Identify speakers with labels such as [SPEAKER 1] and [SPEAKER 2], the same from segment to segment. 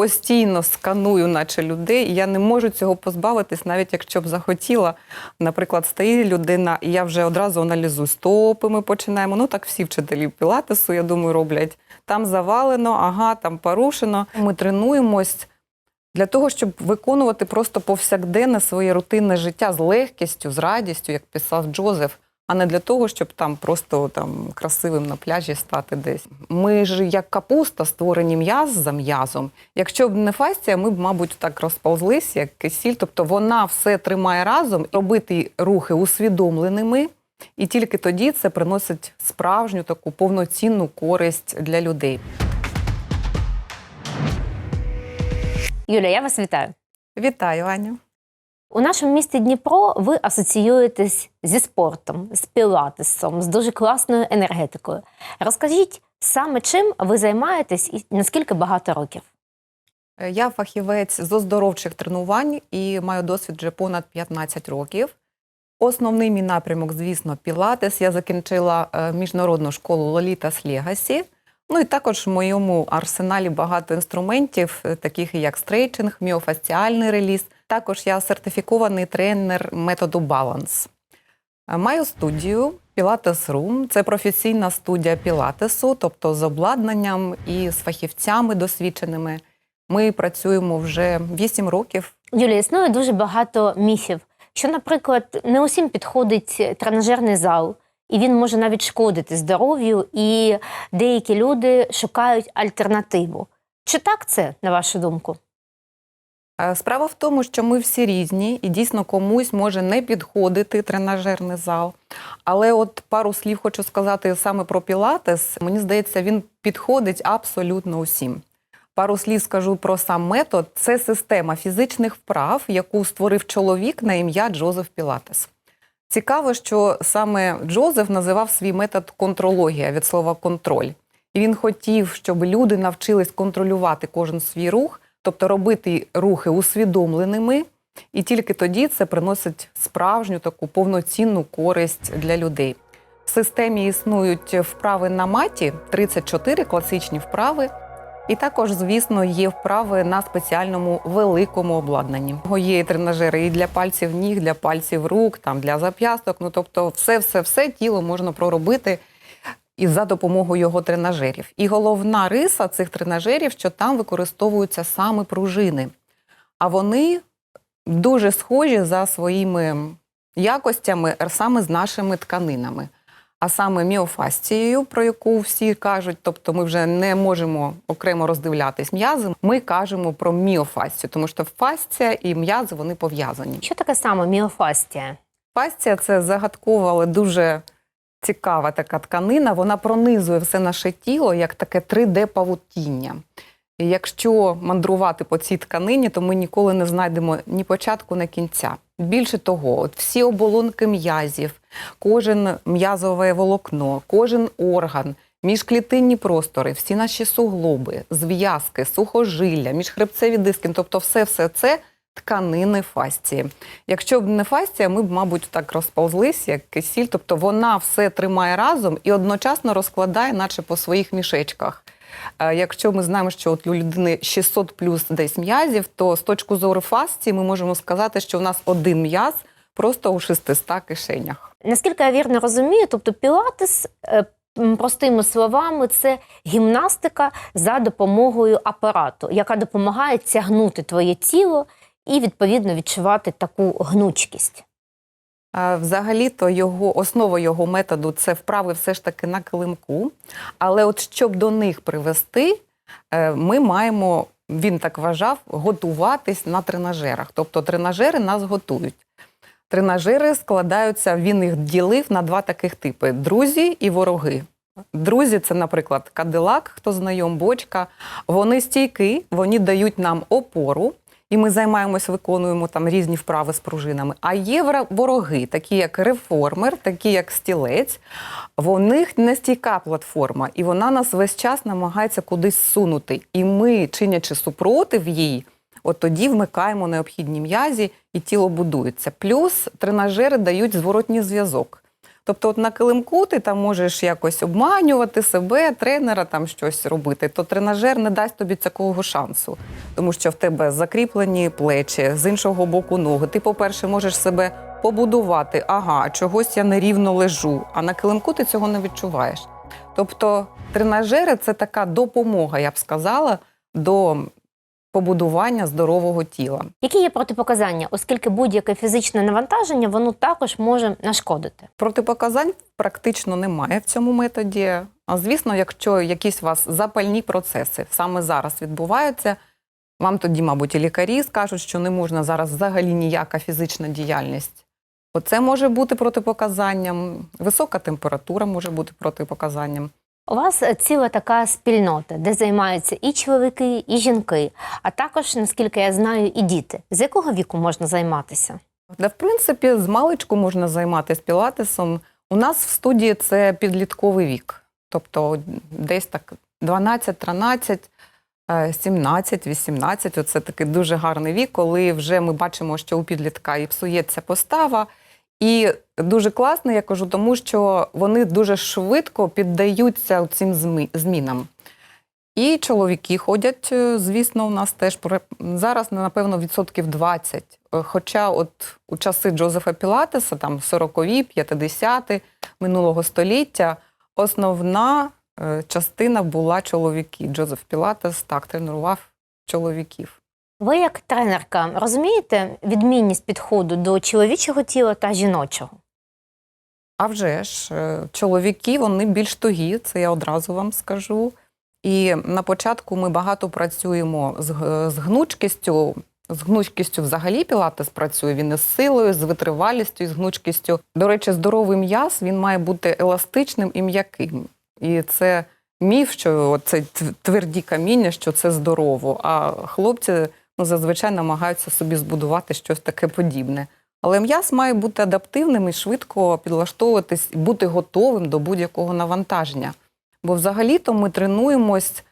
[SPEAKER 1] постійно сканую, наче людей, і я не можу цього позбавитись, навіть якщо б захотіла. Наприклад, стає людина, і я вже одразу аналізую стопи. Ми починаємо. Ну так всі вчителі пілатесу, я думаю, роблять. Там завалено, ага, там порушено. Ми тренуємось для того, щоб виконувати просто повсякденне своє рутинне життя з легкістю, з радістю, як писав Джозеф, а не для того, щоб там просто там красивим на пляжі стати десь. Ми ж як капуста створені м'яз за м'язом. Якщо б не фастія, ми б, мабуть, так розповзлись, як кисіль. Тобто вона все тримає разом, робити рухи усвідомленими, і тільки тоді це приносить справжню таку повноцінну користь для людей.
[SPEAKER 2] Юля, я вас вітаю.
[SPEAKER 1] Вітаю, Аню.
[SPEAKER 2] У нашому місті Дніпро ви асоціюєтесь зі спортом, з пілатесом, з дуже класною енергетикою. Розкажіть саме чим ви займаєтесь і наскільки багато років?
[SPEAKER 1] Е, Я фахівець з оздоровчих тренувань і маю досвід вже понад 15 років. Основний мій напрямок, звісно, пілатес. Я закінчила е, міжнародну школу Лолітас Легасі. Ну і також в моєму арсеналі багато інструментів, е, таких як стрейчинг, міофасціальний реліз. Також я сертифікований тренер методу баланс. Е, Маю студію Pilates Room. Це професійна студія пілатесу, тобто з обладнанням і з фахівцями досвідченими. Ми працюємо вже 8 років.
[SPEAKER 2] Юля, існує дуже багато міфів, що, наприклад, не усім підходить тренажерний зал, і він може навіть шкодити здоров'ю, і деякі люди шукають альтернативу. Чи так це, на вашу думку?
[SPEAKER 1] Е, Справа в тому, що ми всі різні, і дійсно комусь може не підходити тренажерний зал. Але от пару слів хочу сказати саме про пілатес. Мені здається, він підходить абсолютно усім. Пару слів скажу про сам метод. Це система фізичних вправ, яку створив чоловік на ім'я Джозеф Пілатес. Цікаво, що саме Джозеф називав свій метод контрологія від слова контроль. І він хотів, щоб люди навчились контролювати кожен свій рух, тобто робити рухи усвідомленими, і тільки тоді це приносить справжню таку повноцінну користь для людей. В системі існують вправи на маті, 34 класичні вправи. І також, звісно, є вправи на спеціальному великому обладнанні. Є тренажери і для пальців ніг, для пальців рук, там для зап'ясток. Ну тобто, все, все, все тіло можна проробити і за допомогою його тренажерів. І головна риса цих тренажерів, що там використовуються саме пружини. А вони дуже схожі за своїми якостями саме з нашими тканинами. А саме міофасцією, про яку всі кажуть, тобто ми вже не можемо окремо роздивлятись м'язи. Ми кажемо про міофасцію, тому що фасція і м'язи вони пов'язані.
[SPEAKER 2] Що таке саме міофастія?
[SPEAKER 1] Фасція це загадкова, але дуже цікава така тканина. Вона пронизує все наше тіло як таке 3D-павутіння. І якщо мандрувати по цій тканині, то ми ніколи не знайдемо ні початку, ні кінця. Більше того, от всі оболонки м'язів, кожен м'язове волокно, кожен орган, міжклітинні простори, всі наші суглоби, зв'язки, сухожилля, міжхребцеві диски, тобто все, все це тканини фасції. Якщо б не фасція, ми б, мабуть, так розповзлись, як кисіль, тобто вона все тримає разом і одночасно розкладає, наче по своїх мішечках. Е, Якщо ми знаємо, що от у людини 600 плюс десь м'язів, то з точки зору фасції ми можемо сказати, що у нас один м'яз просто у 600 кишенях.
[SPEAKER 2] Наскільки я вірно розумію, тобто пілатес, е, простими словами, це гімнастика за допомогою апарату, яка допомагає тягнути твоє тіло і відповідно відчувати таку гнучкість.
[SPEAKER 1] Взагалі-то його основа його методу це вправи все ж таки на килимку. Але от щоб до них привести, е, ми маємо, він так вважав, готуватись на тренажерах. Тобто тренажери нас готують. Тренажери складаються, він їх ділив на два таких типи: друзі і вороги. Друзі, це, наприклад, кадилак, хто знайом, бочка. Вони стійкі, вони дають нам опору, і ми займаємось, виконуємо там різні вправи з пружинами. А є вороги, такі як реформер, такі як стілець. В них не стійка платформа, і вона нас весь час намагається кудись сунути. І ми, чинячи супротив їй, от тоді вмикаємо необхідні м'язі, і тіло будується. Плюс тренажери дають зворотній зв'язок. Тобто, от на килимку ти там можеш якось обманювати себе, тренера там щось робити. То тренажер не дасть тобі такого шансу, тому що в тебе закріплені плечі, з іншого боку ноги. Ти, по-перше, можеш себе побудувати. Ага, чогось я нерівно лежу. А на килимку ти цього не відчуваєш. Тобто, тренажери це така допомога, я б сказала, до побудування здорового тіла.
[SPEAKER 2] Які є протипоказання, оскільки будь-яке фізичне навантаження воно також може нашкодити?
[SPEAKER 1] Протипоказань практично немає в цьому методі. А звісно, якщо якісь у вас запальні процеси саме зараз відбуваються, вам тоді, мабуть, і лікарі скажуть, що не можна зараз взагалі ніяка фізична діяльність. Оце може бути протипоказанням, висока температура може бути протипоказанням.
[SPEAKER 2] У вас е, ціла така спільнота, де займаються і чоловіки, і жінки, а також, наскільки я знаю, і діти. З якого віку можна займатися?
[SPEAKER 1] Де, в принципі, з маличку можна займатися пілатесом. У нас в студії це підлітковий вік. Тобто десь так 12, 13, е, 17, 18 – це такий дуже гарний вік, коли вже ми бачимо, що у підлітка і псується постава. І дуже класно, я кажу, тому що вони дуже швидко піддаються цим змінам. І чоловіки ходять, е, звісно, у нас теж зараз, напевно, відсотків 20. Е, Хоча от у часи Джозефа Пілатеса, там 40-ві, 50-ті минулого століття, основна е, частина була чоловіки. Джозеф Пілатес так тренував чоловіків.
[SPEAKER 2] Ви, як тренерка, розумієте відмінність підходу до чоловічого тіла та жіночого?
[SPEAKER 1] А вже ж, е, чоловіки вони більш тугі, це я одразу вам скажу. І на початку ми багато працюємо з, з гнучкістю. З гнучкістю взагалі пілатес працює. Він із силою, з витривалістю, з гнучкістю. До речі, здоровий м'яз він має бути еластичним і м'яким. І це міф, що це тверді каміння, що це здорово. А хлопці ну, зазвичай намагаються собі збудувати щось таке подібне. Але м'яз має бути адаптивним і швидко підлаштовуватись, і бути готовим до будь-якого навантаження. Бо взагалі-то ми тренуємось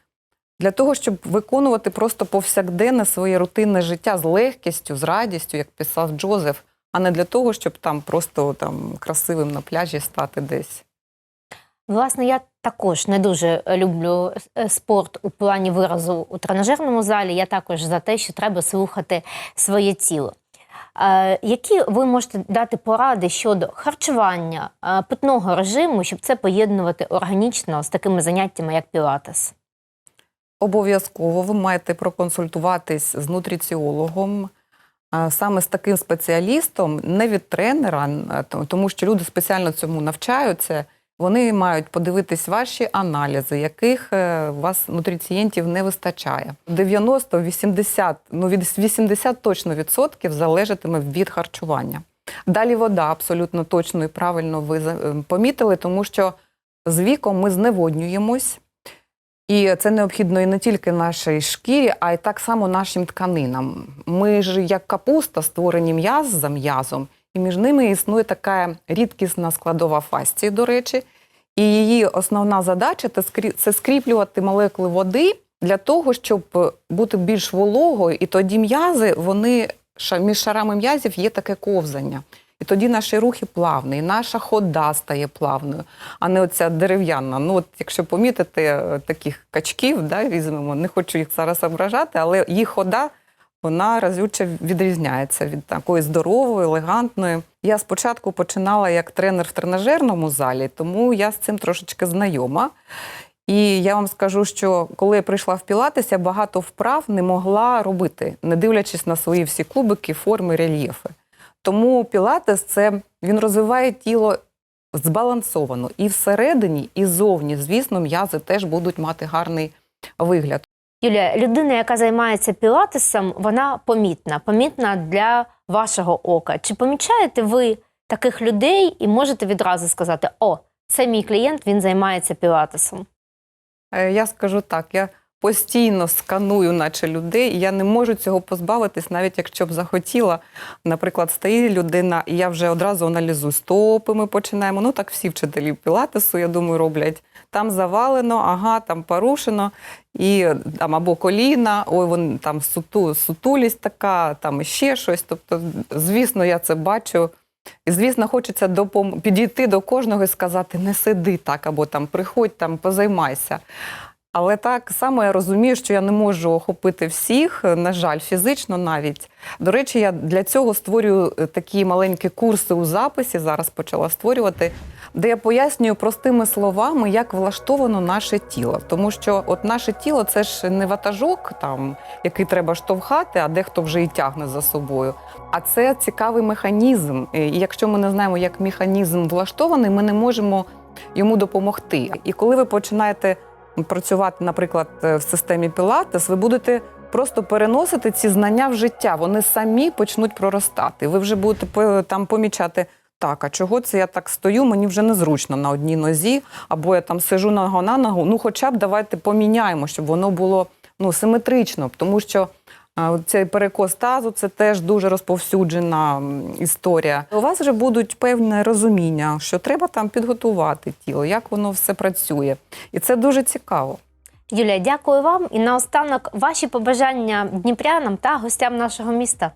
[SPEAKER 1] для того, щоб виконувати просто повсякденне своє рутинне життя з легкістю, з радістю, як писав Джозеф, а не для того, щоб там просто там красивим на пляжі стати десь.
[SPEAKER 2] Власне, я також не дуже люблю е, спорт у плані виразу у тренажерному залі. Я також за те, що треба слухати своє тіло. Е, Які ви можете дати поради щодо харчування, е, питного режиму, щоб це поєднувати органічно з такими заняттями, як пілатес?
[SPEAKER 1] Обов'язково ви маєте проконсультуватись з нутриціологом, саме з таким спеціалістом, не від тренера, тому що люди спеціально цьому навчаються. Вони мають подивитись ваші аналізи, яких е, у вас нутрицієнтів не вистачає. 90-80, ну від 80 точно відсотків залежатиме від харчування. Далі вода абсолютно точно і правильно ви е, помітили, тому що з віком ми зневоднюємось. І це необхідно і не тільки нашій шкірі, а й так само нашим тканинам. Ми ж як капуста створені м'яз за м'язом, і між ними існує така рідкісна складова фасції, до речі. І її основна задача це скрі- це скріплювати молекули води для того, щоб бути більш вологою, і тоді м'язи, вони між шарами м'язів є таке ковзання. І тоді наші рухи плавні, і наша хода стає плавною, а не оця дерев'яна. Ну, от якщо помітити е, таких качків, да, візьмемо, не хочу їх зараз ображати, але їх хода вона разюче відрізняється від такої здорової, елегантної. Я спочатку починала як тренер в тренажерному залі, тому я з цим трошечки знайома. І я вам скажу, що коли я прийшла в Пілатес, я багато вправ не могла робити, не дивлячись на свої всі кубики, форми, рельєфи. Тому Пілатес це він розвиває тіло збалансовано і всередині, і зовні. Звісно, м'язи теж будуть мати гарний вигляд.
[SPEAKER 2] Юлія, людина, яка займається пілатесом, вона помітна, помітна для вашого ока. Чи помічаєте ви таких людей і можете відразу сказати: О, це мій клієнт, він займається пілатесом?
[SPEAKER 1] Е, Я скажу так, я постійно сканую, наче людей, і я не можу цього позбавитись, навіть якщо б захотіла. Наприклад, стає людина, і я вже одразу аналізую стопи. Ми починаємо. Ну так всі вчителі пілатесу, я думаю, роблять. Там завалено, ага, там порушено, і там або коліна, ой, вон там суту, сутулість така, там ще щось. Тобто, звісно, я це бачу. І, звісно, хочеться допом... підійти до кожного і сказати: не сиди так, або там приходь, там позаймайся. Але так само я розумію, що я не можу охопити всіх, на жаль, фізично навіть. До речі, я для цього створюю е, такі маленькі курси у записі, зараз почала створювати, де я пояснюю простими словами, як влаштовано наше тіло. Тому що от наше тіло це ж не ватажок, там, який треба штовхати, а дехто вже і тягне за собою. А це цікавий механізм. І якщо ми не знаємо, як механізм влаштований, ми не можемо йому допомогти. І коли ви починаєте працювати, наприклад, е, в системі Пілатес, ви будете просто переносити ці знання в життя. Вони самі почнуть проростати. Ви вже будете там помічати. Так, а чого це я так стою? Мені вже незручно на одній нозі, або я там сижу нога на ногу. Ну, хоча б давайте поміняємо, щоб воно було ну, симетрично, тому що цей перекос тазу це теж дуже розповсюджена історія. У вас вже будуть певне розуміння, що треба там підготувати тіло, як воно все працює. І це дуже цікаво.
[SPEAKER 2] Юлія, дякую вам. І наостанок ваші побажання дніпрянам та гостям нашого міста.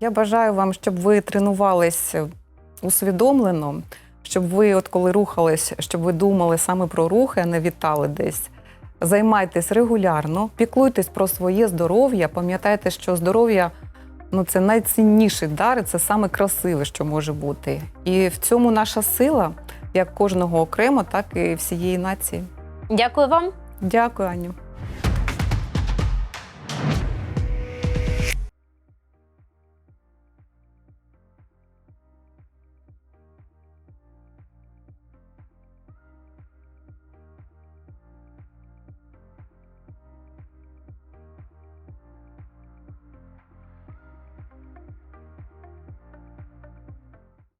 [SPEAKER 1] Я бажаю вам, щоб ви тренувались усвідомлено, щоб ви, от коли рухались, щоб ви думали саме про рухи, а не вітали десь. Займайтесь регулярно, піклуйтесь про своє здоров'я. Пам'ятайте, що здоров'я ну, це найцінніший дар, і це саме красиве, що може бути. І в цьому наша сила, як кожного окремо, так і всієї нації.
[SPEAKER 2] Дякую вам.
[SPEAKER 1] Дякую, Аню.